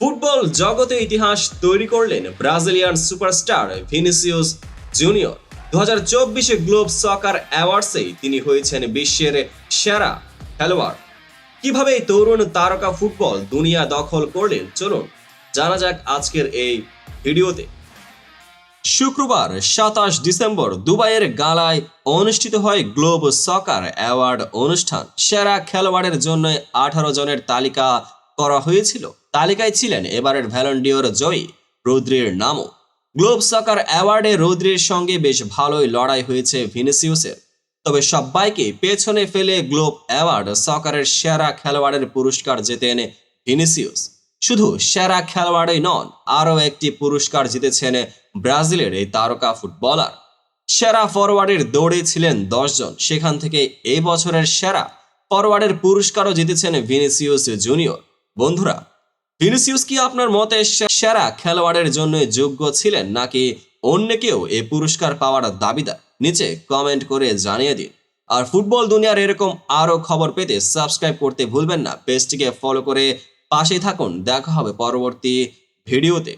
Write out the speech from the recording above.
Football জগতে ইতিহাস তৈরি করলেন ব্রাজিলিয়ান সুপারস্টার ভিনিসিয়াস জুনিয়র। দু হাজার চব্বিশে গ্লোব সকার অ্যাওয়ার্ডসেই তিনি হয়েছেন বিশ্বের সেরা খেলোয়াড়। কীভাবে এই তরুণ তারকা ফুটবল দুনিয়া দখল করলেন? চলুন জানা যাক আজকের এই ভিডিওতে। শুক্রবার সাতাশ ডিসেম্বর দুবাইয়ের গালায় অনুষ্ঠিত হয় গ্লোব সকার অ্যাওয়ার্ড অনুষ্ঠান। সেরা খেলোয়াড়ের জন্য আঠারো জনের তালিকা করা হয়েছিল। তালিকায় ছিলেন এবারের ভ্যালন্ডিওর জয়ী রৌদ্রির নামও। গ্লোব সকার অ্যাওয়ার্ডে রৌদ্রির সঙ্গে বেশ ভালোই লড়াই হয়েছে ভিনিসিউসের। তবে সবাইকে পেছনে ফেলে গ্লোব অ্যাওয়ার্ড সকারের সেরা খেলোয়াড়ের পুরস্কার জেতেন ভিনিসিউস। শুধু সেরা খেলোয়াড়ই নন, আরও একটি পুরস্কার জিতেছেন ব্রাজিলের এই তারকা ফুটবলার। সেরা ফরওয়ার্ডের দৌড়ে ছিলেন দশজন সেখান থেকে এই বছরের সেরা ফরওয়ার্ডের পুরস্কারও জিতেছেন ভিনিসিউস জুনিয়র। বন্ধুরা, ভিনিসিউস কি আপনার মতে সেরা খেলোয়াড়ের জন্য যোগ্য ছিলেন, নাকি অন্য কেউ এ পুরস্কার পাওয়ার দাবিদার? নিচে কমেন্ট করে জানিয়ে দিন। আর ফুটবল দুনিয়ার এরকম আরও খবর পেতে সাবস্ক্রাইব করতে ভুলবেন না। পেজটিকে ফলো করে পাশে থাকুন। দেখা হবে পরবর্তী ভিডিওতে।